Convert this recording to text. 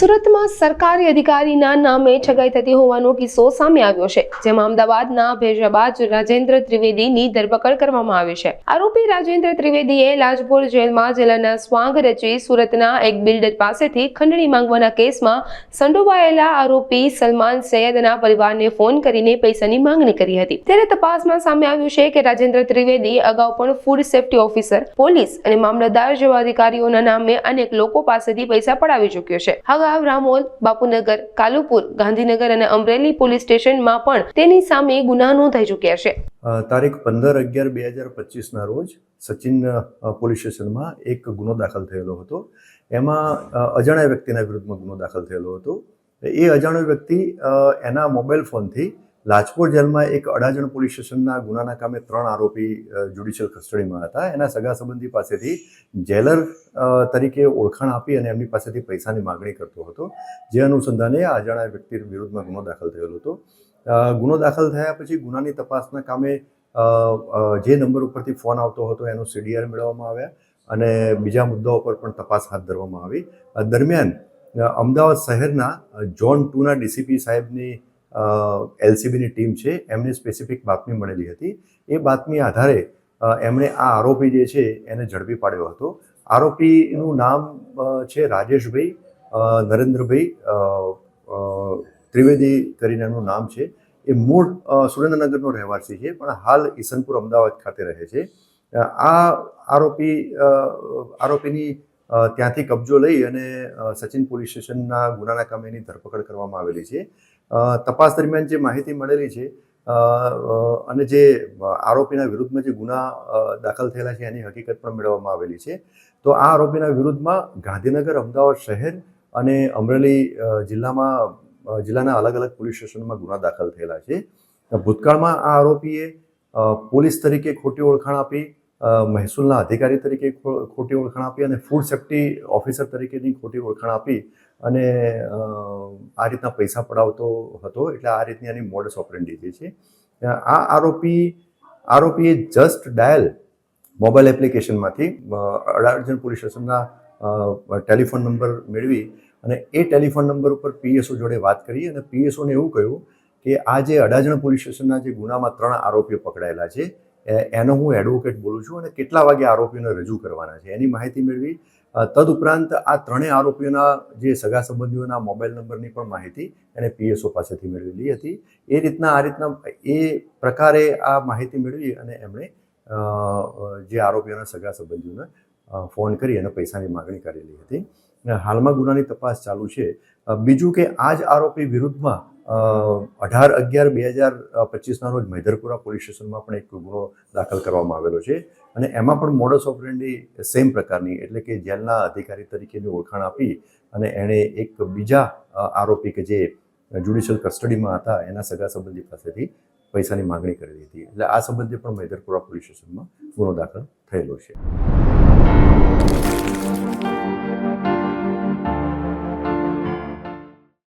સુરતમાં સરકારી અધિકારીના નામે ઠગાઈ થતી હોવાનો કિસ્સો સામે આવ્યો છે, જેમાં અમદાવાદના ભેજાબાદ રાજેન્દ્ર ત્રિવેદીની ધરપકડ કરવામાં આવી છે. આરોપી રાજેન્દ્ર ત્રિવેદીએ લાજપોર જેલમાં જેલના સ્વાંગ રચી સુરતના એક બિલ્ડર પાસેથી ખંડણી માંગવાના કેસમાં સંડોવાયેલા આરોપી સલમાન સૈયદના પરિવારને ફોન કરીને પૈસાની માંગણી કરી હતી. ત્યારે તપાસમાં સામે આવ્યું છે કે રાજેન્દ્ર ત્રિવેદી અગાઉ પણ ફૂડ સેફ્ટી ઓફિસર, પોલીસ અને મામલતદાર જેવા અધિકારીઓના નામે અનેક લોકો પાસેથી પૈસા પડાવી ચૂક્યો છે. અગાઉ રામોલ, બાપુનગર, કાલુપુર, ગાંધીનગર અને અમરેલી પોલીસ સ્ટેશનમાં પણ તેની સામે ગુના નોંધાઈ ચૂક્યા છે. તારીખ પંદર અગિયાર બે હજાર પચીસના રોજ સચિન પોલીસ સ્ટેશનમાં એક ગુનો દાખલ થયેલો હતો. એમાં અજાણ્યા વ્યક્તિના વિરુદ્ધમાં ગુનો દાખલ થયેલો હતો. એ અજાણ્યો વ્યક્તિ એના મોબાઈલ ફોનથી લાજપોર જેલમાં એક અડાજણ પોલીસ સ્ટેશનના ગુનાના કામે ત્રણ આરોપી જ્યુડિશિયલ કસ્ટડીમાં હતા. એના સગા સંબંધી પાસેથી જેલર તરીકે ઓળખાણ આપી અને એમની પાસેથી પૈસાની માગણી કરતો હતો. જે અનુસંધાને આ અજાણ્યા વ્યક્તિ વિરુદ્ધમાં ગુનો દાખલ થયેલો હતો. ગુનો દાખલ થયા પછી ગુનાની તપાસના કામે જે નંબર ઉપરથી ફોન આવતો હતો એનો સીડીઆર મેળવવામાં આવ્યા અને બીજા મુદ્દાઓ પર પણ તપાસ હાથ ધરવામાં આવી. દરમિયાન અમદાવાદ શહેરના ઝોન ટુના ડીસીપી સાહેબની એલસીબીની ટીમ છે, એમને સ્પેસિફિક બાતમી મળેલી હતી. એ બાતમી આધારે એમણે આ આરોપી જે છે, એને ઝડપી પાડ્યો હતો. આરોપીનું નામ છે રાજેશભાઈ નરેન્દ્રભાઈ ત્રિવેદી કરીને એમનું નામ છે. એ મૂળ સુરેન્દ્રનગરનો રહેવાસી છે, પણ હાલ ઈસનપુર અમદાવાદ ખાતે રહે છે. આ આરોપી આરોપીની ત્યાંથી કબજો લઈ અને સચિન પોલીસ સ્ટેશનના ગુનાના કામે એની ધરપકડ કરવામાં આવેલી છે. તપાસ દરમિયાન જે માહિતી મળેલી છે અને જે આરોપીના વિરુદ્ધમાં જે ગુના દાખલ થયેલા છે એની હકીકત પણ મેળવવામાં આવેલી છે. તો આ આરોપીના વિરુદ્ધમાં ગાંધીનગર, અમદાવાદ શહેર અને અમરેલી જિલ્લામાં જિલ્લાના અલગ અલગ પોલીસ સ્ટેશનમાં ગુના દાખલ થયેલા છે. ભૂતકાળમાં આ આરોપીએ પોલીસ તરીકે ખોટી ઓળખાણ આપી મહેસૂલના અધિકારી તરીકે ખોટી ઓળખાણ આપી અને ફૂડ સેફ્ટી ઓફિસર તરીકેની ખોટી ઓળખાણ આપી અને આ રીતના પૈસા પડાવતો હતો. એટલે આ રીતની એની મોડસ ઓપરેન્ડી જે છે. આ આરોપી, આરોપીએ જસ્ટ ડાયલ મોબાઈલ એપ્લિકેશનમાંથી અડાજણ પોલીસ સ્ટેશનના ટેલિફોન નંબર મેળવી અને એ ટેલિફોન નંબર ઉપર પીએસઓ જોડે વાત કરી અને પીએસઓને એવું કહ્યું કે આ જે અડાજણ પોલીસ સ્ટેશનના જે ગુનામાં ત્રણ આરોપીઓ પકડાયેલા છે એનો હું એડવોકેટ બોલું છું અને કેટલા વાગે આરોપીઓને રજૂ કરવાના છે. એની માહિતી મેળવી. તદુપરાંત આ ત્રણેય આરોપીઓના જે સગા સંબંધીઓના મોબાઈલ નંબરની પણ માહિતી એને પીએસઓ પાસેથી મેળવેલી હતી. એ રીતના, આ રીતના એ પ્રકારે આ માહિતી મેળવી અને એમણે જે આરોપીઓના સગા સંબંધીઓને ફોન કરી અને પૈસાની માગણી કરેલી હતી. હાલમાં ગુનાની તપાસ ચાલુ છે. બીજું કે આ જ આરોપી વિરુદ્ધમાં અઢાર અગિયાર બે હજાર પચીસના રોજ મૈધરપુરા પોલીસ સ્ટેશનમાં પણ એક ગુનો દાખલ કરવામાં આવેલો છે અને એમાં પણ મોડસ ઓપરેન્ડી સેમ પ્રકારની, એટલે કે જેલના અધિકારી તરીકેની ઓળખાણ આપી અને એણે એક બીજા આરોપી કે જે જ્યુડિશિયલ કસ્ટડીમાં હતા, એના સગા સંબંધી પાસેથી પૈસાની માગણી કરેલી હતી. એટલે આ સંબંધે પણ મૈધરપુરા પોલીસ સ્ટેશનમાં ગુનો દાખલ થયેલો છે.